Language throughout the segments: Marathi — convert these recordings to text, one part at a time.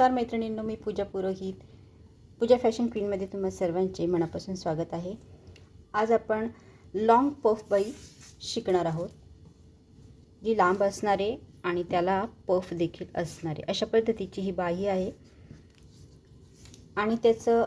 नमस्कार मैत्रिणींनो मी पूजा पुरोहित. पूजा फॅशन क्वीनमध्ये तुम्हा सर्वांचे मनापासून स्वागत आहे. आज आपण लाँग पफ बाई शिकणार आहोत जी लांब असणारे आणि त्याला पफ देखील असणारे. अशा पद्धतीची ही बाही आहे. आणि त्याचं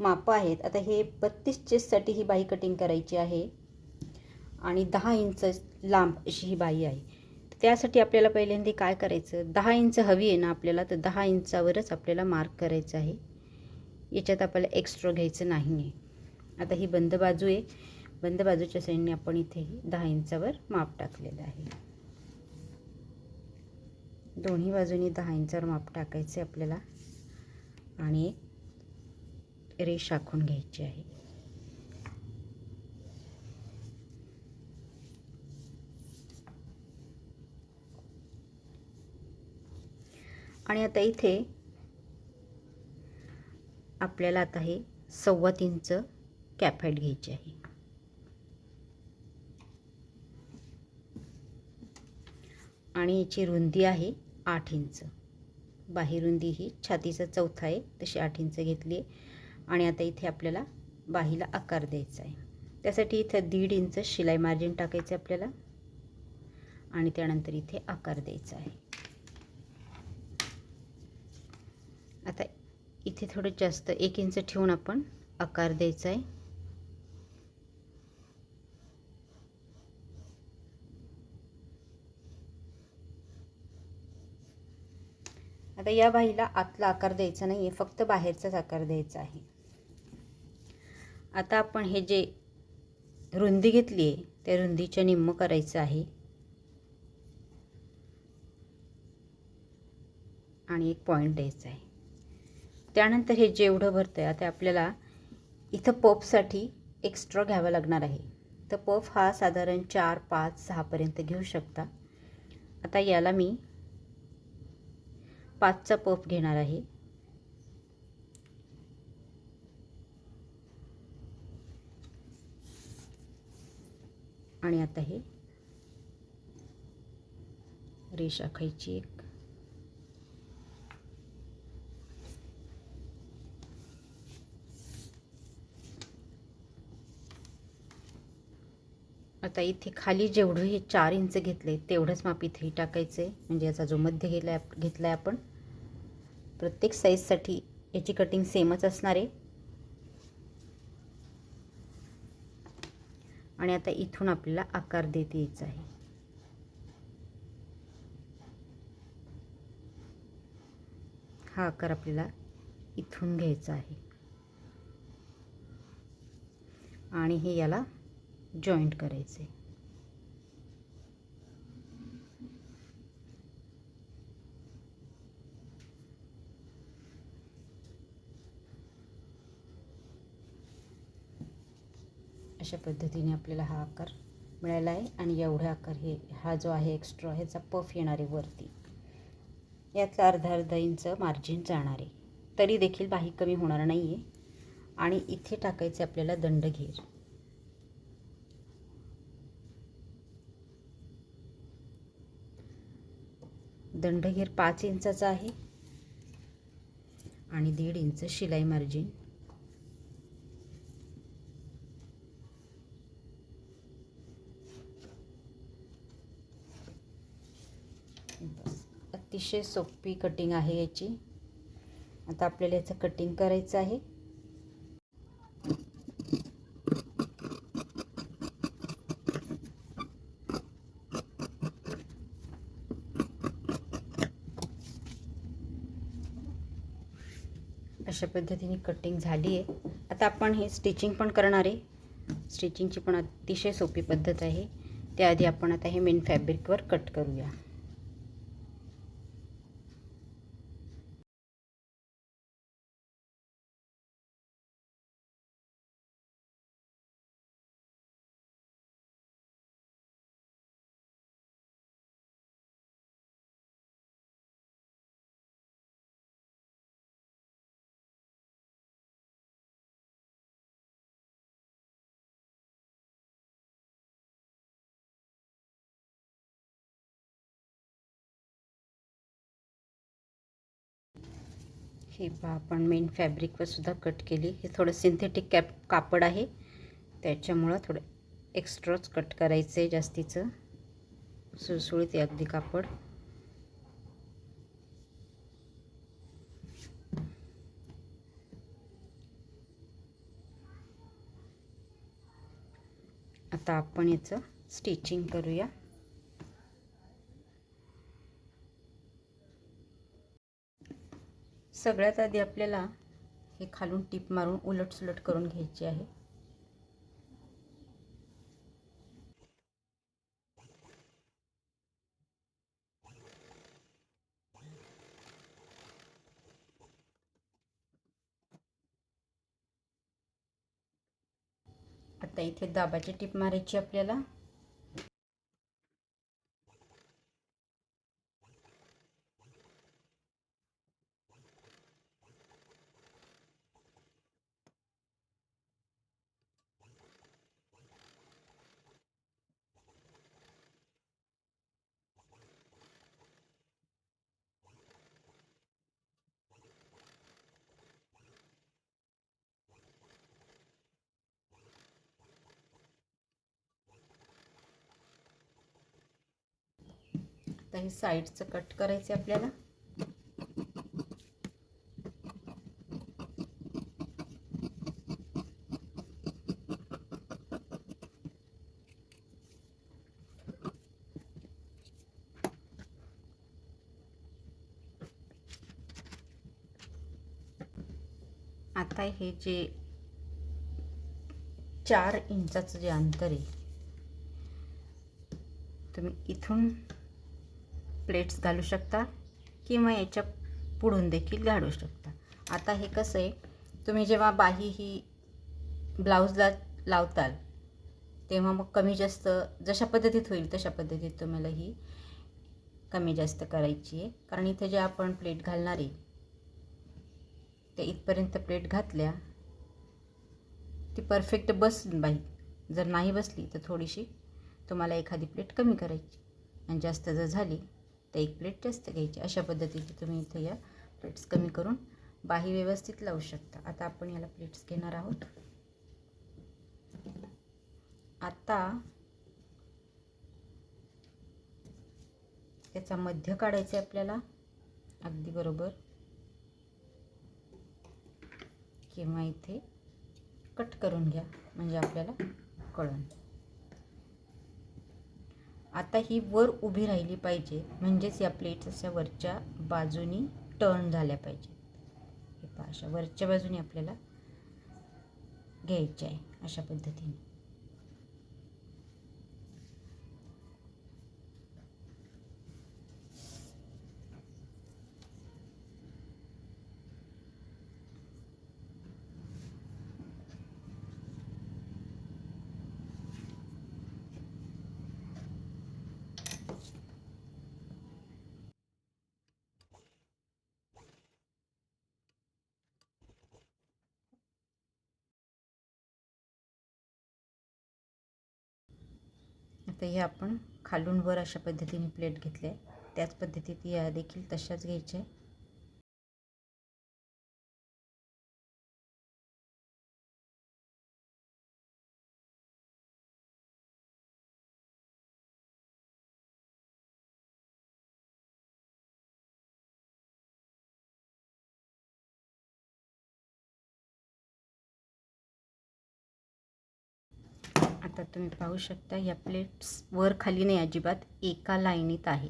मापं आहेत. आता हे बत्तीस चेससाठी ही बाही कटिंग करायची आहे. आणि दहा इंच लांब अशी ही बाही आहे. त्यासाठी आपल्याला पहिल्यांदा काय करायचं? दहा इंच हवी आहे ना आपल्याला तर दहा इंचावरच आपल्याला मार्क करायचं आहे. याच्यात आपल्याला एक्स्ट्रा घ्यायचं नाही आहे. आता ही बंद बाजू आहे. बंद बाजूच्या साईडने आपण इथेही दहा इंचावर माप टाकलेलं आहे. दोन्ही बाजूनी दहा इंचावर माप टाकायचे आपल्याला. आणि एक रेष आखून घ्यायची आहे. आणि आता इथे आपल्याला आता हे सव्वा इंच कॅफेट घ्यायचे आहे. आणि याची रुंदी आहे आठ इंच. बाही रुंदी ही छातीचा चौथा आहे तशी आठ इंच घेतली आहे. आणि आता इथे आपल्याला बाहीला आकार द्यायचा आहे. त्यासाठी इथं दीड इंच शिलाई मार्जिन टाकायचं आपल्याला. आणि त्यानंतर इथे आकार द्यायचा आहे आता इथे थोडं जास्त एक इंच ठेवून आपण आकार द्यायचा आहे. आता या बाईला आतला आकार द्यायचा नाही आहे फक्त बाहेरचाच आकार द्यायचा आहे. आता आपण हे जे रुंदी घेतली आहे त्या रुंदीच्या निम्म करायचं आहे. आणि एक पॉईंट द्यायचा आहे. त्यानंतर हे जेवढं भरतं आहे आता आपल्याला इथं पफसाठी एक्स्ट्रा घ्यावं लागणार आहे. तर पफ हा साधारण चार पाच सहापर्यंत घेऊ शकता. आता याला मी पाचचा पफ घेणार आहे. आणि आता हे रेषा खायची एक. आता इथे खाली जेवढं हे चार इंच घेतले तेवढंच माप इथेही टाकायचं. आहे म्हणजे याचा जो मध्य गेला घेतला आहे आपण. प्रत्येक साईजसाठी याची कटिंग सेमच असणार आहे. आणि आता इथून आपल्याला आकार देत यायचा आहे. हा आकार आपल्याला इथून घ्यायचा आहे. आणि हे याला जॉईंट करायचे. अशा पद्धतीने आपल्याला हा आकार मिळाला आहे आणि एवढा आकार हे हा जो आहे एक्स्ट्रा ह्याचा पफ येणार आहे वरती. यातला अर्धा अर्धा इंच मार्जिन जाणार. आहे तरी देखील बाही कमी होणार नाही आहे आणि इथे टाकायचे आपल्याला दंडघेर. दंडघेर पाच इंचाचा आहे. आणि दीड इंच शिलाई मार्जिन अतिशय सोपी कटिंग आहे याची. आता आपल्याला याचं कटिंग करायचं आहे. अशा पद्धतीने कटिंग झाली आहे आता आपण हे स्टिचिंग पण करणार आहे. स्टिचिंगची पण अतिशय सोपी पद्धत आहे. त्याआधी आपण आता हे मेन फॅब्रिकवर कट करूया. हे पहा आपण मेन फॅब्रिकवर सुद्धा कट केली. हे थोडं सिंथेटिक कॅप कापड आहे. त्याच्यामुळं थोडं एक्स्ट्राच कट करायचं आहे जास्तीचं. सुळसुळीत आहे अगदी कापड. आता आपण याचं स्टिचिंग करूया. सगळ्यात आधी आपल्याला हे खालून टीप मारून उलट सुलट करून घ्यायची आहे. आता इथे दाबाची टीप मारायची आपल्याला. आता हे साईडचं कट करायचं आपल्याला. आता हे जे चार इंचाचं जे अंतर आहे तुम्ही इथून प्लेट्स घालू शकता किंवा याच्या पुढून देखील घालू शकता. आता हे कसं आहे तुम्ही जेव्हा बाही ही ब्लाऊजला लावताल तेव्हा मग कमी जास्त जशा पद्धतीत होईल तशा पद्धतीत तुम्हाला ही कमी जास्त करायची आहे. कारण इथे जे आपण प्लेट घालणार आहे ते इथपर्यंत प्लेट घातल्या ती परफेक्ट बसून बाई. जर नाही बसली तर थोडीशी तुम्हाला एखादी प्लेट कमी करायची. आणि जास्त जर झाली तर एक प्लेट जास्त घ्यायची. अशा पद्धतीची तुम्ही इथे या प्लेट्स कमी करून बाही व्यवस्थित लावू शकता. आता आपण याला प्लेट्स घेणार आहोत. आता त्याचा मध्य काढायचा आहे आपल्याला. अगदी बरोबर. किंवा इथे कट करून घ्या. म्हणजे आपल्याला कळून. आता ही वर उभी राहिली पाहिजे. म्हणजेच या प्लेट्स अशा वरच्या बाजूनी टर्न झाल्या पाहिजे हे पहा अशा वरच्या बाजूने आपल्याला घ्यायच्या आहे अशा पद्धतीने. तर हे आपण खालून वर अशा पद्धतीने प्लेट घेतले. त्याच पद्धतीत या देखील तशाच घ्यायच्या आता तुम्ही पाहू शकता या प्लेट्स वर खाली नाही अजिबात एका लाईनीत आहे.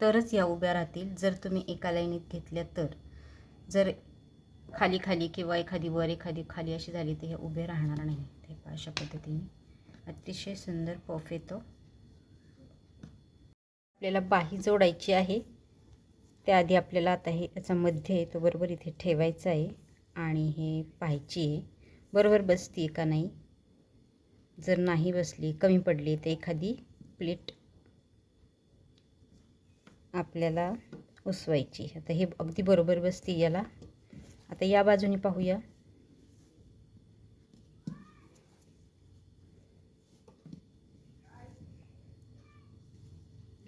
तरच या उभ्या राहतील. जर तुम्ही एका लाईनीत घेतल्या तर. जर खाली खाली किंवा एखादी वर एखादी खाली अशी झाली तर हे उभे राहणार नाही. ते अशा पद्धतीने. अतिशय सुंदर पफ येतो. आपल्याला बाही जोडायची आहे. त्याआधी आपल्याला आता हे याचा मध्य आहे तो बरोबर इथे ठेवायचा आहे. आणि हे पाहायची आहे. बरोबर बसती का नाही? जर नाही बसली कमी पडली तर एखादी प्लेट आपल्याला उसवायची. आता हे अगदी बरोबर बसते याला. आता या बाजूने पाहूया.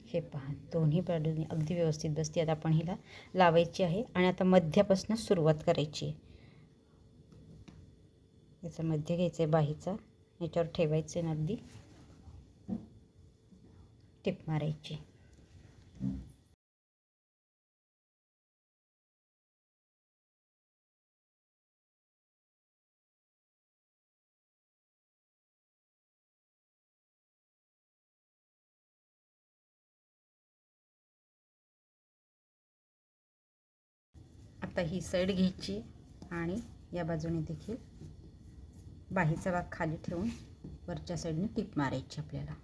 हे पहा दोन्ही बाजूने अगदी व्यवस्थित बसते. आता आपण हिला लावायची आहे आणि आता मध्यापासून सुरुवात करायची आहे. याचा मध्य घ्यायचं आहे बाहीचा. याच्यावर ठेवायचे ना अगदी. टिप मारायची. आता ही साईड घ्यायची आणि या बाजूने देखील बाहीचा भाग खाली ठेवून वरच्या साईडने टीप मारायची आपल्याला.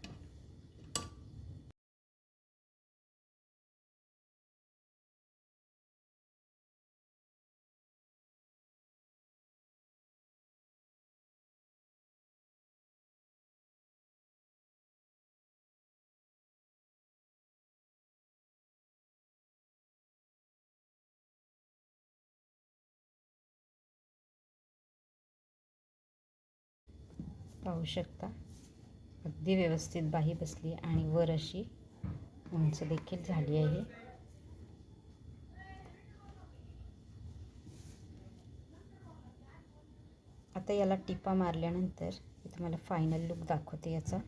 पाहू शकता. अगदी व्यवस्थित बाही बसली आणि वर अशी उंच देखील झाली आहे. आता याला टिपा मारल्यानंतर मी तुम्हाला फायनल लुक दाखवते याचा.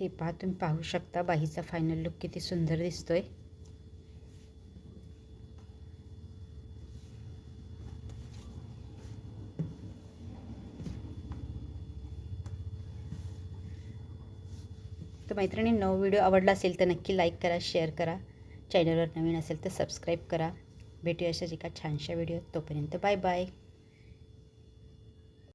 हे पहा तुम्ही पाहू शकता बाहीचा फायनल लुक किती सुंदर दिसतोय. तर मैत्रिणी नऊ व्हिडिओ आवडला असेल तर नक्की लाईक करा शेअर करा. चॅनलवर नवीन असेल तर सबस्क्राईब करा. भेटूया अशाच एका छानशा व्हिडिओ तोपर्यंत बाय बाय